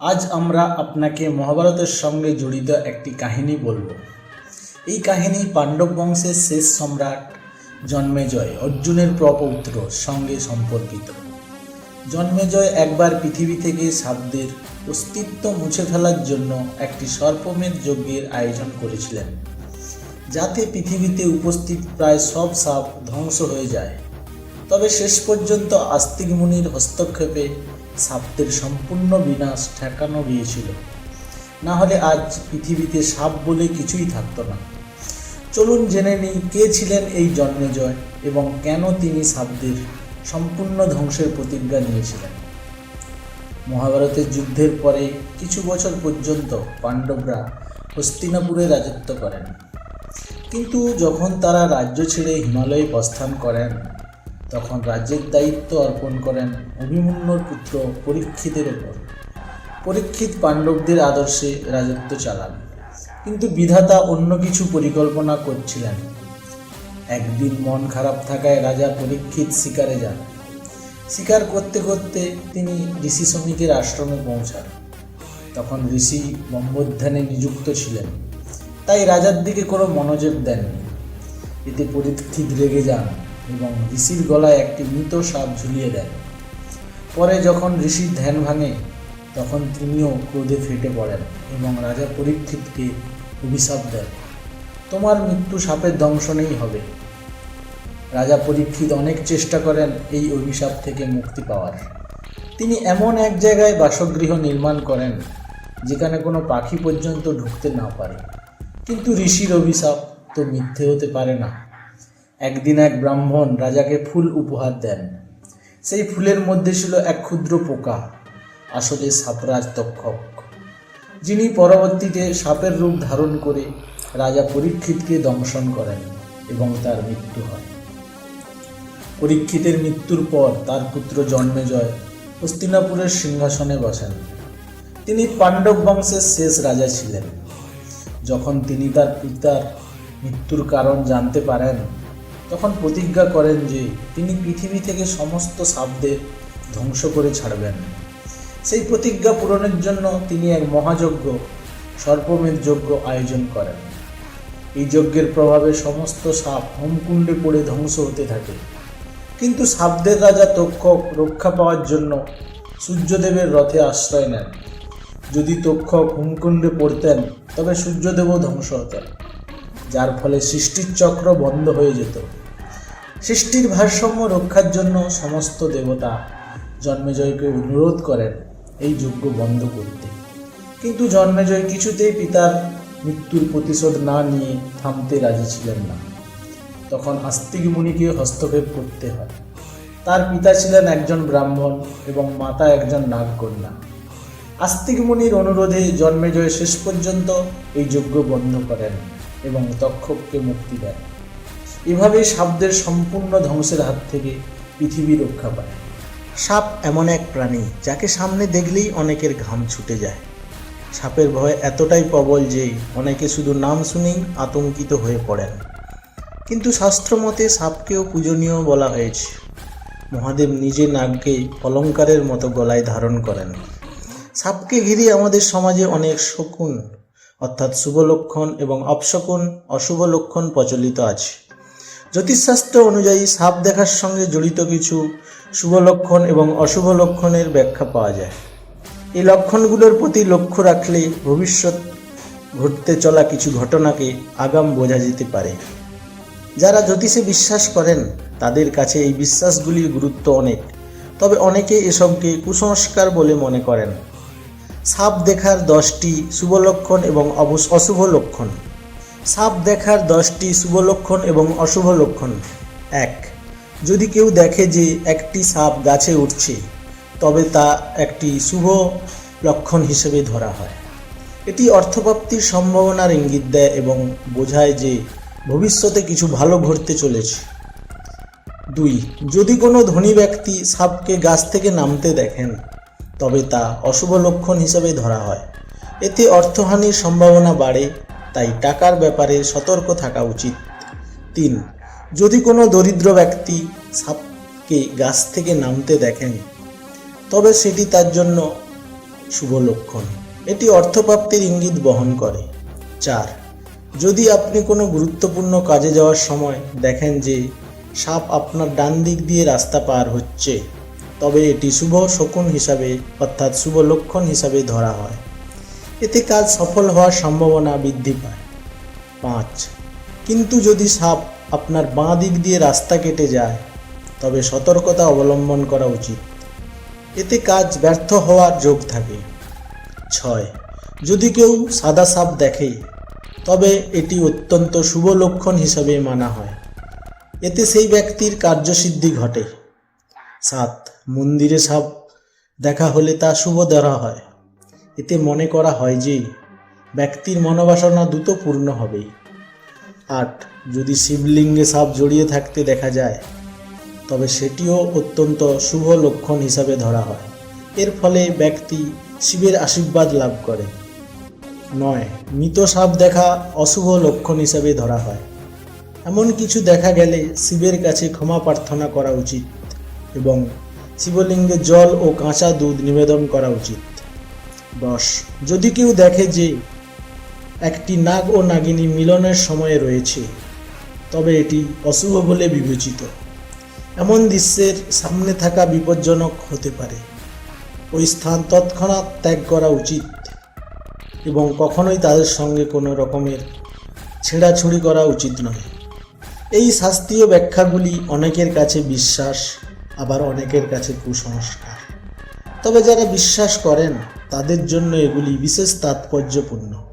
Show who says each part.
Speaker 1: আজ আমরা আপনাকে মহাভারতের সঙ্গে জড়িত একটি কাহিনী বলব। এই কাহিনী পাণ্ডব বংশের শেষ সম্রাট জন্মেজয় অর্জুনের প্রপৌত্র সঙ্গে সম্পর্কিত। জন্মেজয় একবার পৃথিবী থেকে সাপদের অস্তিত্ব মুছে ফেলার জন্য একটি সর্পমেধ যজ্ঞের আয়োজন করেছিলেন, যাতে পৃথিবীতে উপস্থিত প্রায় সব সাপ ধ্বংস হয়ে যায়। তবে শেষ পর্যন্ত আস্তিক মুনির হস্তক্ষেপে সাপদের সম্পূর্ণ বিনাশ ঠেকানো গিয়েছিল। না হলে আজ পৃথিবীতে সাপ বলে কিছুই থাকতো না। চলুন জেনে নিই কে ছিলেন এই জন্মেজয় এবং কেন তিনি সাপদের সম্পূর্ণ ধ্বংসের প্রতিজ্ঞা নিয়েছিলেন। মহাভারতের যুদ্ধের পরে কিছু বছর পর্যন্ত পাণ্ডবরা হস্তিনাপুরে রাজত্ব করেন। কিন্তু যখন তারা রাজ্য ছেড়ে হিমালয়ে প্রস্থান করেন তখন রাজ্যের দায়িত্ব অর্পণ করেন অভিমন্যুর পুত্র পরীক্ষিতের ওপর। পরীক্ষিত পাণ্ডবদের আদর্শে রাজত্ব চালান। কিন্তু বিধাতা অন্য কিছু পরিকল্পনা করছিলেন। একদিন মন খারাপ থাকায় রাজা পরীক্ষিত শিকারে যান। শিকার করতে করতে তিনি ঋষি শ্রমিকের আশ্রমে পৌঁছান। তখন ঋষি ব্রহ্মোধ্যানে নিযুক্ত ছিলেন। তাই রাজার দিকে কোনো মনোযোগ দেননি। এতে পরীক্ষিত রেগে যান। এবং ঋষির গলায় একটি মৃত সাপ ঝুলিয়ে দেন পরে যখন ঋষির ধ্যান ভাঙে, তখন তিনিও ক্রোধে ফেটে পড়েন এবং রাজা পরীক্ষিতকে অভিশাপ দেন। তোমার মৃত্যু সাপের দংশনেই হবে। রাজা পরীক্ষিত অনেক চেষ্টা করেন এই অভিশাপ থেকে মুক্তি পাওয়ার। তিনি এমন এক জায়গায় বাসগৃহ নির্মাণ করেন, যেখানে কোনো পাখি পর্যন্ত ঢুকতে না পারে। কিন্তু ঋষির অভিশাপ তো মিথ্যে হতে পারে না। একদিন এক ব্রাহ্মণ রাজাকে ফুল উপহার দেন। সেই ফুলের মধ্যে ছিল এক ক্ষুদ্র পোকা, আসলে সাপরাজ তক্ষক। যিনি পরবর্তীতে সাপের রূপ ধারণ করে রাজা পরীক্ষিতকে দংশন করেন এবং তার মৃত্যু হয়। পরীক্ষিতের মৃত্যুর পর তার পুত্র জন্মেজয় হস্তিনাপুরের সিংহাসনে বসেন। তিনি পাণ্ডব বংশের শেষ রাজা ছিলেন। যখন তিনি তার পিতার মৃত্যুর কারণ জানতে পারেন তখন প্রতিজ্ঞা করেন যে তিনি পৃথিবী থেকে সমস্ত সাপদের ধ্বংস করে ছাড়বেন। সেই প্রতিজ্ঞা পূরণের জন্য তিনি এক মহাযজ্ঞ, সর্পমেধ যজ্ঞ আয়োজন করেন। এই যজ্ঞের প্রভাবে সমস্ত সাপ হোমকুণ্ডে পড়ে ধ্বংস হতে থাকে। কিন্তু সাপদের রাজা তক্ষক রক্ষা পাওয়ার জন্য সূর্যদেবের রথে আশ্রয় নেন। যদি তক্ষক হোমকুণ্ডে পড়তেন, তবে সূর্যদেবও ধ্বংস হতেন, যার ফলে সৃষ্টির চক্র বন্ধ হয়ে যেত। সৃষ্টির ভারসাম্য রক্ষার জন্য সমস্ত দেবতা জন্মেজয়কে অনুরোধ করেন এই যজ্ঞ বন্ধ করতে। কিন্তু জন্মেজয় কিছুতেই পিতার মৃত্যুর প্রতিশোধ না নিয়ে থামতে রাজি ছিলেন না। তখন আস্তিক মুনিকে হস্তক্ষেপ করতে হয়। তার পিতা ছিলেন একজন ব্রাহ্মণ এবং মাতা একজন নাগকন্যা। আস্তিক মুনির অনুরোধে জন্মেজয় শেষ পর্যন্ত এই যজ্ঞ বন্ধ করেন এবং তক্ষককে মুক্তি দেন। এভাবেই সাপদের সম্পূর্ণ ধ্বংসের হাত থেকে পৃথিবী রক্ষা পায়।
Speaker 2: সাপ এমন এক প্রাণী, যাকে সামনে দেখলেই অনেকের ঘাম ছুটে যায়। সাপের ভয় এতটাই প্রবল যে অনেকে শুধু নাম শুনেই আতঙ্কিত হয়ে পড়েন। কিন্তু শাস্ত্রমতে সাপকেও পূজনীয় বলা হয়েছে। মহাদেব নিজে নাগকে অলঙ্কারের মতো গলায় ধারণ করেন। সাপকে ঘিরে আমাদের সমাজে অনেক শকুন, অর্থাৎ শুভ লক্ষণ এবং অপশকুন, অশুভ লক্ষণ প্রচলিত আছে। জ্যোতিষশাস্ত্র অনুযায়ী সাপ দেখার সঙ্গে জড়িত কিছু শুভ লক্ষণ এবং অশুভ লক্ষণের ব্যাখ্যা পাওয়া যায়। এই লক্ষণগুলোর প্রতি লক্ষ্য রাখলে ভবিষ্যৎ ঘটতে চলা কিছু ঘটনাকে আগাম বোঝা যেতে পারে। যারা জ্যোতিষে বিশ্বাস করেন, তাদের কাছে এই বিশ্বাসগুলির গুরুত্ব অনেক। তবে অনেকে এসবকে কুসংস্কার বলে মনে করেন। সাপ দেখার দশটি শুভ লক্ষণ এবং অশুভ লক্ষণ। সাপ দেখার দশটি শুভ লক্ষণ এবং অশুভ লক্ষণ। এক, যদি কেউ দেখে যে একটি সাপ গাছে উঠছে, তবে তা একটি শুভ লক্ষণ হিসেবে ধরা হয়। এটি অর্থপ্রাপ্তির সম্ভাবনার ইঙ্গিত দেয় এবং বোঝায় যে ভবিষ্যতে কিছু ভালো ঘটতে চলেছে। দুই, যদি কোনো ধনী ব্যক্তি সাপকে গাছ থেকে নামতে দেখেন, তবে তা অশুভ লক্ষণ হিসেবে ধরা হয়। এতে অর্থহানির সম্ভাবনা বাড়ে তাই টাকার ব্যাপারে সতর্ক থাকা উচিত। তিন, যদি কোনো দরিদ্র ব্যক্তি সাপকে গাছ থেকে নামতে দেখেন, তবে সেটি তার জন্য
Speaker 1: শুভ লক্ষণ। এটি অর্থপ্রাপ্তির ইঙ্গিত বহন করে। চার, যদি আপনি কোনো গুরুত্বপূর্ণ কাজে যাওয়ার সময় দেখেন যে সাপ আপনার ডান দিক দিয়ে রাস্তা পার হচ্ছে, তবে এটি শুভ শকুন হিসাবে অর্থাৎ শুভ লক্ষণ হিসাবে ধরা হয়। এতে কাজ সফল হওয়ার সম্ভাবনা বৃদ্ধি পায়। পাঁচ, কিন্তু যদি সাপ আপনার বাঁ দিক দিয়ে রাস্তা কেটে যায়, তবে সতর্কতা অবলম্বন করা উচিত। এতে কাজ ব্যর্থ হওয়ার যোগ থাকে। ছয়, যদি কেউ সাদা সাপ দেখে, তবে এটি অত্যন্ত শুভ লক্ষণ হিসাবে মানা হয়। এতে সেই ব্যক্তির কার্যসিদ্ধি ঘটে। সাত, মন্দিরে সাপ দেখা হলে তা শুভ ধরা হয়। এতে মনে করা হয় যে ব্যক্তির মনোবাসনা দ্রুত পূর্ণ হবে। আট, যদি শিবলিঙ্গে সাপ জড়িয়ে থাকতে দেখা যায়, তবে সেটিও অত্যন্ত শুভ লক্ষণ হিসাবে ধরা হয়। এর ফলে ব্যক্তি শিবের আশীর্বাদ লাভ করে। নয়, মৃত সাপ দেখা অশুভ লক্ষণ হিসাবে ধরা হয়। এমন কিছু দেখা গেলে শিবের কাছে ক্ষমা প্রার্থনা করা উচিত এবং শিবলিঙ্গে জল ও কাঁচা দুধ নিবেদন করা উচিত। দশ। যদি কেউ দেখে যে একটি নাগ ও নাগিনী মিলনের সময়ে রয়েছে, তবে এটি অশুভ বলে বিবেচিত। এমন দৃশ্যের সামনে থাকা বিপজ্জনক হতে পারে। ওই স্থান তৎক্ষণাৎ ত্যাগ করা উচিত এবং কখনোই তাদের সঙ্গে কোনো রকমের ছেঁড়াছুড়ি করা উচিত নয়। এই শাস্ত্রীয় ব্যাখ্যাগুলি অনেকের কাছে বিশ্বাস, আবার অনেকের কাছে কুসংস্কার। তবে যারা বিশ্বাস করেন তাদের জন্য এগুলি বিশেষ তাৎপর্যপূর্ণ।